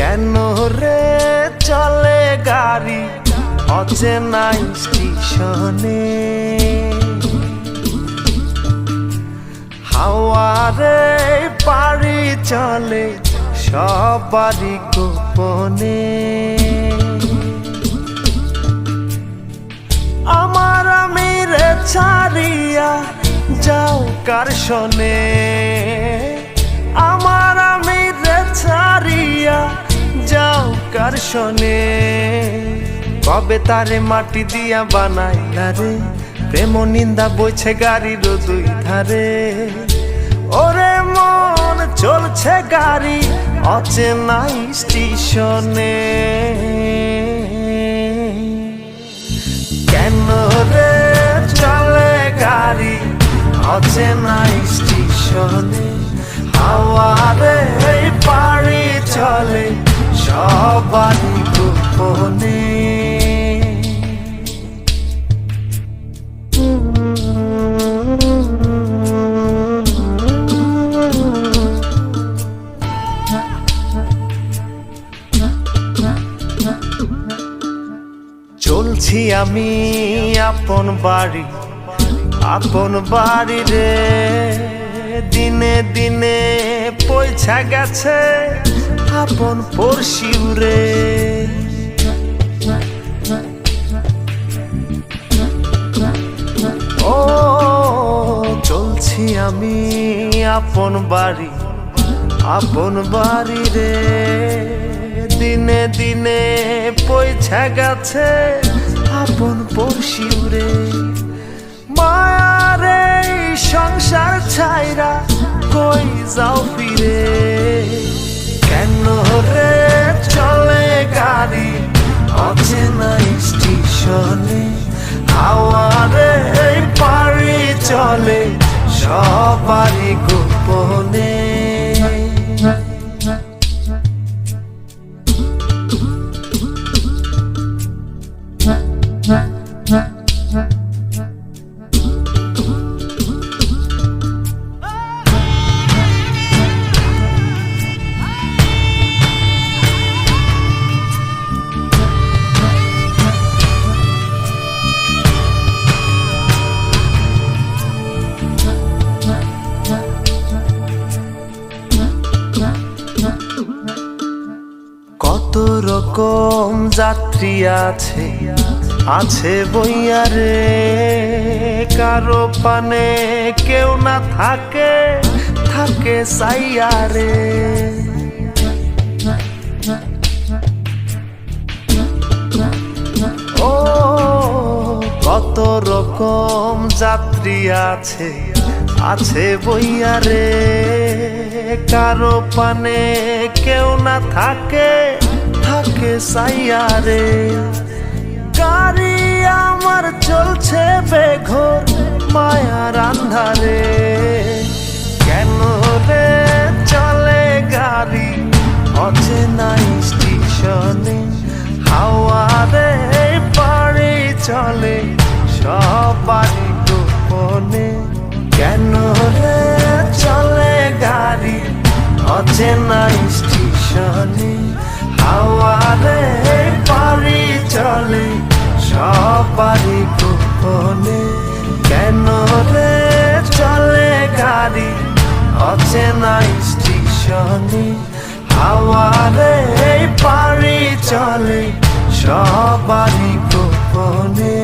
কেন রে চলে গাড়ি? অচেনা স্টেশনে। হাওয়ারে পাড়ি চলে সবারই গোপনে। আমার আমিরে ছাড়িয়া যাও কার শোনে? আমার আমিরে ছাড়িয়া যাও কার শোনে। কবে তারে মাটি দিয়া বানাইলা রে? প্রেম নিন্দা বইছে গাড়ির দুই ধারে। ওরে মন, চলছে গাড়ি অচেনা স্টেশনে। কেন রে চলে গাড়ি অচেনা স্টেশনে? হাওয়ারে সবারই গোপনে চলছি আমি আপন বাড়ি আপন বাড়ি রে। দিনে দিনে পয়সা গেছে আপন পড়শিউ রে। ও, চলছি আমি আপন বাড়ি আপন বাড়ি রে। দিনে দিনে পয়সা গেছে আপন পড়শিউ রে। মায়ারে সংসার ছাইরা কই যাও ফিরে? কেন চলে গাড়ি? অচেনা স্টেশনে হাওয়ারে পাড়ি চলে সবারই গোপনে। কত রকম যাত্রী আছে আছে বইয়ারে কারও পানে কেউ না থাকে থাকে সাইয়ারে ও, কত রকম যাত্রী আছে আছে বইয়ারে কারও পানে কেউ না থাকে থাকে সাইয়ারে গাড়ি আমার চলছে বেঘর মায়ার আন্ধারে। কেন রে চলে গাড়ি? অচেনা স্টেশনে হাওয়ারে পাড়ি চলে সবারই গোপনে। কেন রে চলে গাড়ি? অচেনা স্টেশনে সবারই গোপনে? কেন রে চলে গাড়ি? অচেনা স্টেশনে। হাওয়ারে পারি চলে। সবারই গোপনে।